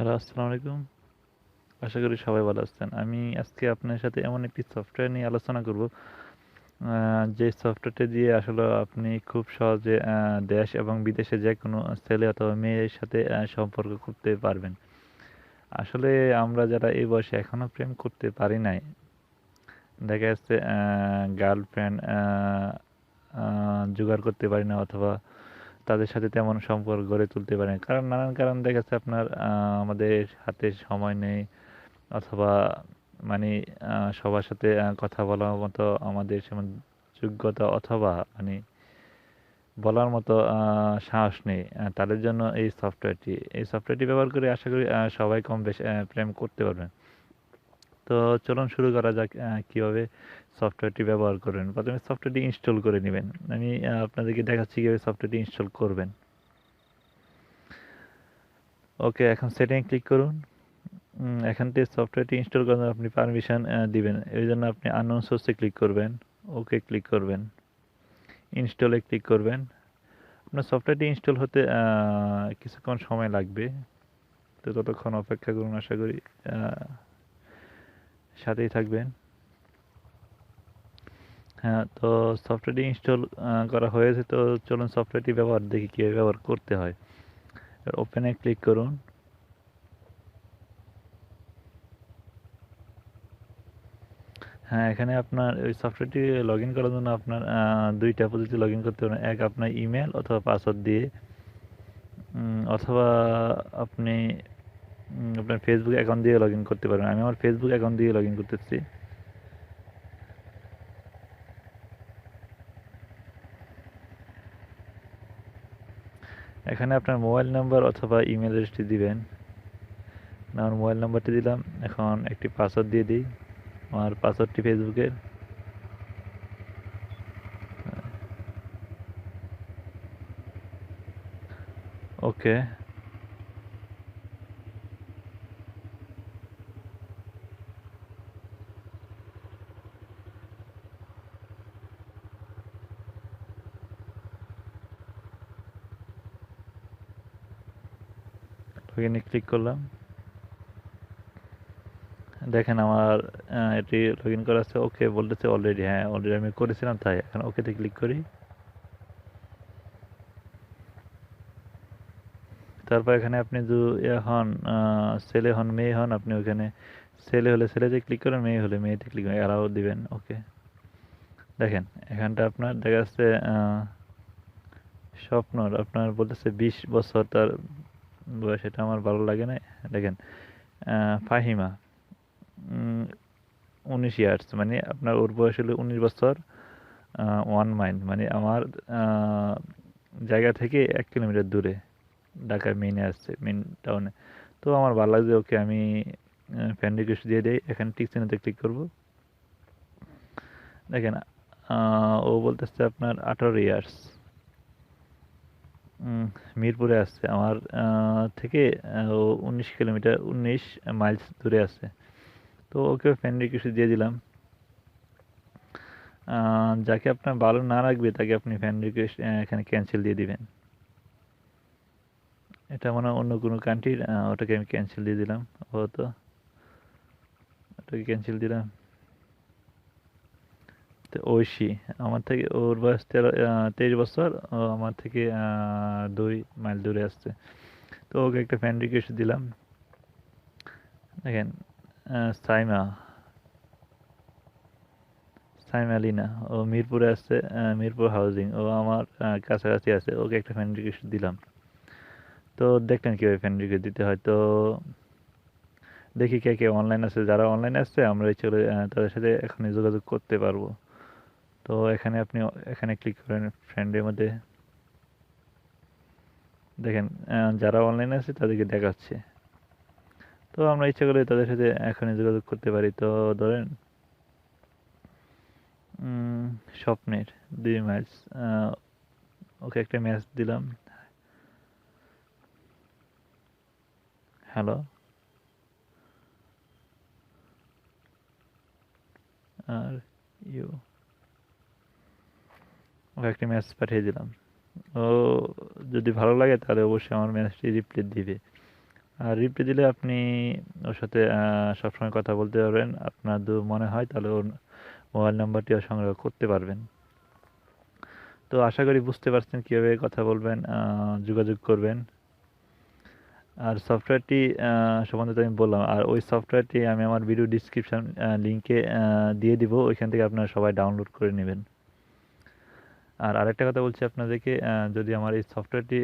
Hello, আসসালামু আলাইকুম। আশা করি সবাই ভালো আছেন। আমি আজকে আপনার সাথে এমন একটি সফটওয়্যার নিয়ে আলোচনা করব যে সফটওয়্যারটা দিয়ে আসলে আপনি খুব সহজে দেশ এবং বিদেশে যে কোনো ছেলে অথবা মেয়ের সাথে সম্পর্ক করতে পারবেন। আসলে আমরা যারা এই বয়সে এখনও প্রেম করতে পারি নাই, দেখা যাচ্ছে গার্লফ্রেন্ড জোগাড় করতে পারি না অথবা তাদের সাথে তেমন সম্পর্ক গড়ে তুলতে পারি না কারণ নানান কারণ দেখা যাচ্ছে আপনার আমাদের হাতে সময় নেই অথবা মানে সবার সাথে কথা বলার মতো আমাদের সেমন যোগ্যতা অথবা মানে বলার মতো সাহস নেই। তাদের জন্য এই সফটওয়্যারটি এই সফটওয়্যারটি ব্যবহার করে আশা করি সবাই কম বেশ প্রেম করতে পারবেন। তো চলুন শুরু করা যাক কীভাবে সফটওয়্যারটি ব্যবহার করবেন প্রথমে সফটওয়্যারটি ইনস্টল করে নেবেন। আমি আপনাদেরকে দেখাচ্ছি কীভাবে সফটওয়্যারটি ইনস্টল করবেন। ওকে, এখন সেটিং ক্লিক করুন। এখান থেকে সফটওয়্যারটি ইনস্টল করার জন্য আপনি পারমিশন দিবেন। এই জন্য আপনি আননোন সোর্সে ক্লিক করবেন। ওকে ক্লিক করবেন। ইনস্টলে ক্লিক করবেন। আপনার সফটওয়্যারটি ইনস্টল হতে কিছুক্ষণ সময় লাগবে। তো ততক্ষণ অপেক্ষা করুন, আশা করি সাথেই থাকবেন। হ্যাঁ তো সফটওয়্যারটি ইনস্টল করা হয়েছে, তো চলুন সফটওয়্যারটি ব্যবহার দেখি, কীভাবে ব্যবহার করতে হয়। ওপেনে ক্লিক করুন। হ্যাঁ এখানে আপনার ওই সফটওয়্যারটি লগ ইন করার জন্য আপনার দুইটা পদ্ধতি লগ ইন করতে পারেন এক আপনার ইমেল অথবা পাসওয়ার্ড দিয়ে। অথবা আপনি আপনার ফেসবুক অ্যাকাউন্ট দিয়ে লগ ইন করতে পারেন আমি আমার ফেসবুক অ্যাকাউন্ট দিয়ে লগ ইন করতেছি। এখানে আপনার মোবাইল নাম্বার অথবা ইমেল অ্যাড্রেসটি দিবেন। আমার মোবাইল নাম্বারটি দিলাম। এখন একটি পাসওয়ার্ড দিয়ে দিই। আমার পাসওয়ার্ডটি ফেসবুকের। ওকে। লগইনে ক্লিক করলাম। দেখেন আমার এটি লগ ইন করা আছে। ওকে বলতেছে অলরেডি হ্যাঁ অলরেডি আমি করেছিলাম তাই। এখন ওকেতে ক্লিক করি। তারপর এখানে আপনি যদি ইয়ে হন ছেলে হন, মেয়ে হন, আপনি ওখানে ছেলে হলে ছেলেতে ক্লিক করেন, মেয়ে হলে মেয়েতে ক্লিক করেন অ্যালাউ দিবেন ওকে দেখেন, এখানটা আপনার দেখা যাচ্ছে স্বপ্নর, আপনার বলতেছে বিশ বছর তার বয়স এটা আমার ভালো লাগে না। দেখেন ফাহিমা উনিশ ইয়ার্স মানে আপনার ওর বয়স হলো উনিশ বছর ওয়ান মাইল মানে আমার জায়গা থেকে এক কিলোমিটার দূরে ঢাকা মেইনে আসছে মেইন টাউনে তো আমার ভালো লাগছে ওকে আমি ফ্রেন্ড রিকোয়েস্ট দিয়ে দিই, এখানে টিক চিহ্নতে ক্লিক করব। দেখেন ও বলতেছে আপনার আঠারো ইয়ার্স মিরপুরে আসছে। আমার থেকে উনিশ কিলোমিটার, উনিশ মাইলস দূরে আছে তো ওকে ফ্রেন্ড রিকোয়েস্ট দিয়ে দিলাম। যাকে আপনার ভালো না লাগবে, তাকে আপনি ফ্রেন্ড রিকোয়েস্ট এখানে ক্যান্সেল দিয়ে দিবেন। এটা মনে হয় অন্য কোনো কান্ট্রির ওটাকে আমি ক্যান্সেল দিয়ে দিলাম। ও তো ওটাকে ক্যান্সেল দিলাম। ঐশী। আমার থেকে ওর বয়স তেরো তেইশ বছর, ও আমার থেকে দুই মাইল দূরে আসছে। তো ওকে একটা ফ্রেন্ড রিকোয়েস্ট দিলাম। দেখেন সাইমা। সাইমা লিনা। ও মিরপুরে আসছে মিরপুর হাউজিং ও আমার কাছাকাছি আছে, ওকে একটা ফ্রেন্ড রিকোয়েস্ট দিলাম। তো দেখলেন কীভাবে ফ্রেন্ড রিকোয়েস্ট দিতে হয়। তো দেখি কে কে অনলাইন আছে। যারা অনলাইন আসছে আমরা চলে তাদের সাথে এখনই যোগাযোগ করতে পারব। তো এখানে আপনি এখানে ক্লিক করেন ফ্রেন্ডের মধ্যে। দেখেন যারা অনলাইনে আছে তাদেরকে দেখাচ্ছে। তো আমরা ইচ্ছা করলে তাদের সাথে এখনই যোগাযোগ করতে পারি। তো ধরেন স্বপ্নের দুই ম্যাচ ওকে একটা ম্যাচ দিলাম। হ্যালো আর ইউ ওকে একটা মেসেজ পাঠিয়ে দিলাম। ও যদি ভালো লাগে তাহলে অবশ্যই আমার মেসেজটি রিপ্লাই দিবে। আর রিপ্লাই দিলে আপনি ওর সাথে সবসময় কথা বলতে পারবেন। আপনার দু মনে হয় তাহলে ওর মোবাইল নাম্বারটিও সংগ্রহ করতে পারবেন। তো আশা করি বুঝতে পারছেন কীভাবে কথা বলবেন যোগাযোগ করবেন। আর সফটওয়্যারটি সম্বন্ধে তো আমি বললাম, আর ওই সফটওয়্যারটি আমি আমার ভিডিও ডিসক্রিপশন লিঙ্কে দিয়ে দিব। ওইখান থেকে আপনারা সবাই ডাউনলোড করে নেবেন। আর আরেকটা কথা বলছি আপনাদেরকে যদি আমার এই সফটওয়্যারটি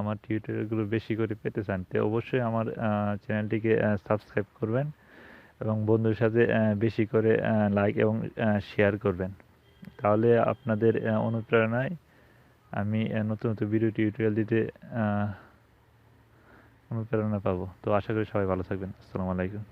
আমার টিউটোরিয়ালগুলো বেশি করে পেতে চান, তো অবশ্যই আমার চ্যানেলটিকে সাবস্ক্রাইব করবেন এবং বন্ধুর সাথে বেশি করে লাইক এবং শেয়ার করবেন। তাহলে আপনাদের অনুপ্রেরণায় আমি নতুন নতুন ভিডিও টিউটোরিয়াল দিতে অনুপ্রেরণা পাবো। তো আশা করি সবাই ভালো থাকবেন। আসসালামু আলাইকুম।